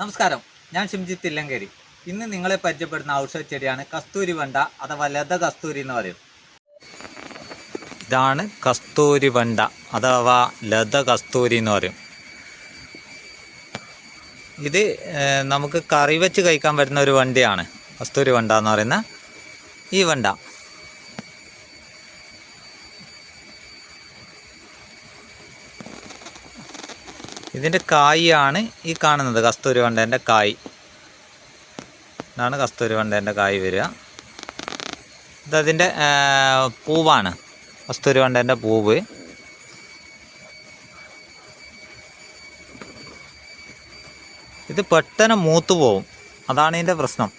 നമസ്കാരം. ഞാൻ ഷിംജിത്ത് തില്ലങ്കേരി ഇന്ന് നിങ്ങളെ പരിചയപ്പെടുന്ന ഔഷധ ചെടിയാണ് കസ്തൂരി വണ്ട അഥവാ ലത കസ്തൂരി എന്ന് പറയും. ഇതാണ് കസ്തൂരി വണ്ട അഥവാ ലത കസ്തൂരി എന്ന് പറയും. ഇത് നമുക്ക് കറി വെച്ച് കഴിക്കാൻ പറ്റുന്ന ഒരു വണ്ടിയാണ്. കസ്തൂരി വണ്ട എന്ന് പറയുന്ന ഈ വണ്ട. ഇതിന്റെ കായാണ് ഈ കാണുന്നത്. കസ്തൂരി വണ്ടേന്റെ കായ്. ഇതാണ് കസ്തൂരി വണ്ടേന്റെ കായ് വരിക. ഇതതിന്റെ പൂവാണ്. കസ്തൂരി വണ്ടേന്റെ പൂവ്. ഇത് പെട്ടെന്ന് മൂത്ത് പോവും. അതാണ് ഇതിന്റെ പ്രശ്നം.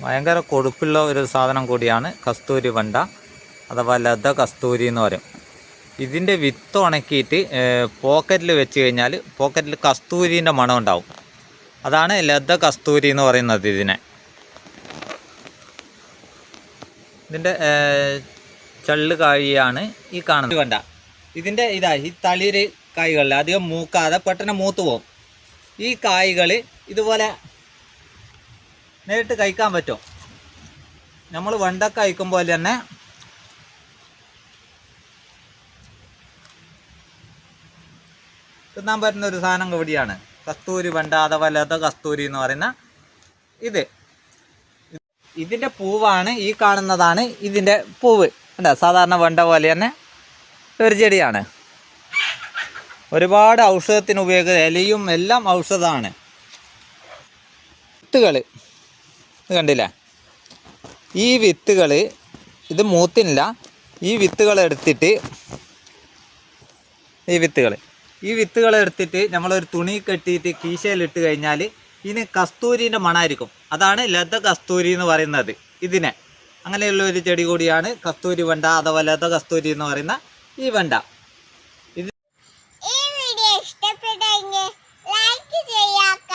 ഭയങ്കര കൊഴുപ്പുള്ള ഒരു സാധനം കൂടിയാണ് കസ്തൂരി വണ്ട അഥവാ ലത കസ്തൂരി എന്ന് പറയും. ഇതിന്റെ വിത്ത് ഉണക്കിയിട്ട് പോക്കറ്റിൽ വെച്ച് കഴിഞ്ഞാൽ പോക്കറ്റിൽ കസ്തൂരീന്റെ മണം ഉണ്ടാവും. അതാണ് ലത കസ്തൂരി എന്ന് പറയുന്നത് ഇതിനെ. ഇതിന്റെ ചള്ള് കാഴിയാണ് ഈ കാണുന്നത്. വേണ്ട ഇതിന്റെ ഇതാ ഈ തളിര് കായ്കളിൽ അധികം മൂക്കാതെ പെട്ടെന്ന് മൂത്ത് പോകും ഈ കായ്കൾ ഇതുപോലെ നേരിട്ട് കഴിക്കാൻ പറ്റും. നമ്മൾ വെണ്ടക്ക കഴിക്കുമ്പോൾ തന്നെ തിന്നാൻ പറ്റുന്ന ഒരു സാധനം കൂടിയാണ് കസ്തൂരി വെണ്ട ലത കസ്തൂരി എന്ന് പറയുന്ന ഇത്. ഇതിന്റെ പൂവാണ് ഈ കാണുന്നതാണ് ഇതിന്റെ പൂവ്. എന്താ സാധാരണ വെണ്ട പോലെ തന്നെ ഒരു ചെടിയാണ്. ഒരുപാട് ഔഷധത്തിന് ഉപയോഗിക്കുന്ന ഇലയും എല്ലാം ഔഷധമാണ്. വിത്തുകൾ ഇത് കണ്ടില്ലേ? ഈ വിത്തുകൾ ഇത് മൂത്തിനില്ല ഈ വിത്തുകൾ എടുത്തിട്ട് ഈ വിത്തുകൾ ഈ വിത്തുകൾ എടുത്തിട്ട് നമ്മളൊരു തുണി കെട്ടിയിട്ട് കീശയിലിട്ട് കഴിഞ്ഞാൽ ഇതിന് കസ്തൂരിന്റെ മണമായിരിക്കും അതാണ് ലത കസ്തൂരി എന്ന് പറയുന്നത് ഇതിനെ. അങ്ങനെയുള്ള ഒരു ചെടി കൂടിയാണ് കസ്തൂരി വെണ്ട അഥവാ ലത കസ്തൂരി എന്ന് പറയുന്ന ഈ വെണ്ട. ഇത് ഈ വീഡിയോ ഇഷ്ടപ്പെട്ടെങ്കിൽ ലൈക്ക് ചെയ്യുക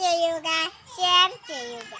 ചെയ്യുക ഷെയർ ചെയ്യുക.